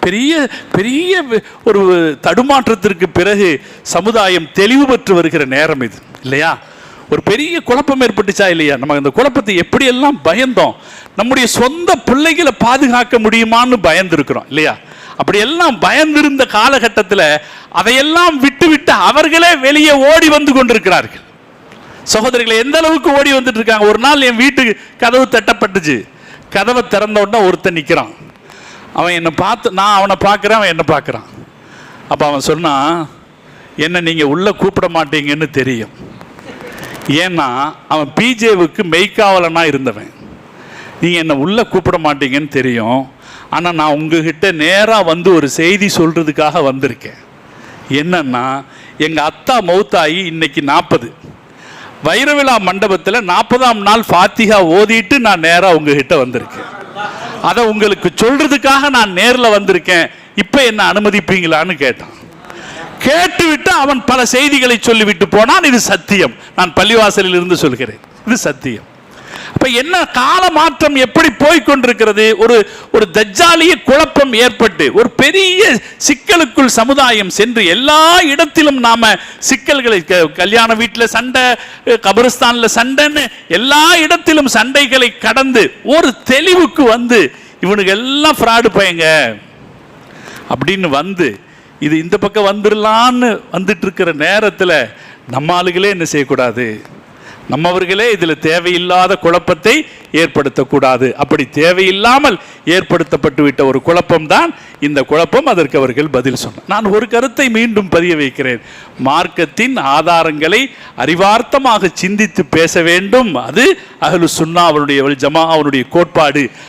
பெரிய பெரிய ஒரு தடுமாற்றத்திற்கு பிறகு சமுதாயம் தெளிவு பெற்று வருகிற நேரம் இது இல்லையா? ஒரு பெரிய குழப்பம் ஏற்பட்டுச்சா இல்லையா? நம்ம அந்த குழப்பத்தை எப்படியெல்லாம் பயந்தோம்? நம்முடைய சொந்த பிள்ளைகளை பாதுகாக்க முடியுமான்னு பயந்துருக்கிறோம் இல்லையா? அப்படியெல்லாம் பயந்திருந்த காலகட்டத்தில் அதையெல்லாம் விட்டு விட்டு அவர்களே வெளியே ஓடி வந்து கொண்டிருக்கிறார்கள். சகோதரிகளை எந்த அளவுக்கு ஓடி வந்துட்டு இருக்காங்க? ஒரு நாள் என் வீட்டுக்கு கதவு தட்டப்பட்டுச்சு. கதவை திறந்த உடனே ஒருத்தன் நிற்கிறான் அவன் என்னை பார்த்து நான் அவனை பார்க்குறேன் அவன் என்னை பார்க்குறான். அப்போ அவன் சொன்னான் என்ன நீங்கள் உள்ளே கூப்பிட மாட்டீங்கன்னு தெரியும். ஏன்னா அவன் பிஜேவுக்கு மெய்க்காவலனாக இருந்தவன். நீங்கள் என்னை உள்ளே கூப்பிட மாட்டீங்கன்னு தெரியும். ஆனால் நான் உங்ககிட்ட நேராக வந்து ஒரு செய்தி சொல்கிறதுக்காக வந்திருக்கேன். என்னன்னா எங்கள் அத்தா மௌத்தாயி இன்னைக்கு நாற்பது வைரவிழா மண்டபத்தில் நாற்பதாம் நாள் ஃபாத்திகா ஓதிட்டு நான் நேராக உங்ககிட்ட வந்திருக்கேன். அதை உங்களுக்கு சொல்றதுக்காக நான் நேரில் வந்திருக்கேன். இப்போ என்ன அனுமதிப்பீங்களான்னு கேட்டான். கேட்டுவிட்டு அவன் பல செய்திகளை சொல்லிவிட்டு போனான். இது சத்தியம். நான் பள்ளிவாசலில் இருந்து சொல்கிறேன். இது சத்தியம். அப்ப என்ன கால மாற்றம் எப்படி போய்கொண்டிருக்கிறது ஒரு ஒரு தஜ்ஜாலிய குழப்பம் ஏற்பட்டு ஒரு பெரிய சிக்கலுக்குள் சமுதாயம் சென்று எல்லா இடத்திலும் நாம சிக்கல்களை க- கல்யாண வீட்டில் சண்டை கபரிஸ்தான்ல சண்டைன்னு எல்லா இடத்திலும் சண்டைகளை கடந்து ஒரு தெளிவுக்கு வந்து இவனுக்கு எல்லாம் ஃப்ராடு பையங்க. அப்படின்னு வந்து இது இந்த பக்கம் வந்துடலான்னு வந்துட்டு இருக்கிற நேரத்தில் நம்ம ஆளுகளே என்ன செய்யக்கூடாது? நம்மவர்களே இதில் தேவையில்லாத குழப்பத்தை ஏற்படுத்தக்கூடாது. அப்படி தேவையில்லாமல் ஏற்படுத்தப்பட்டு விட்ட ஒரு குழப்பம்தான் இந்த குழப்பம். அதற்கு அவர்கள் பதில் சொன்னார். நான் ஒரு கருத்தை மீண்டும் பதிய வைக்கிறேன். மார்க்கத்தின் ஆதாரங்களை அறிவார்த்தமாக சிந்தித்து பேச வேண்டும். அது அகலு சுன்னா அவருடைய ஜமா அவனுடைய கோட்பாடு.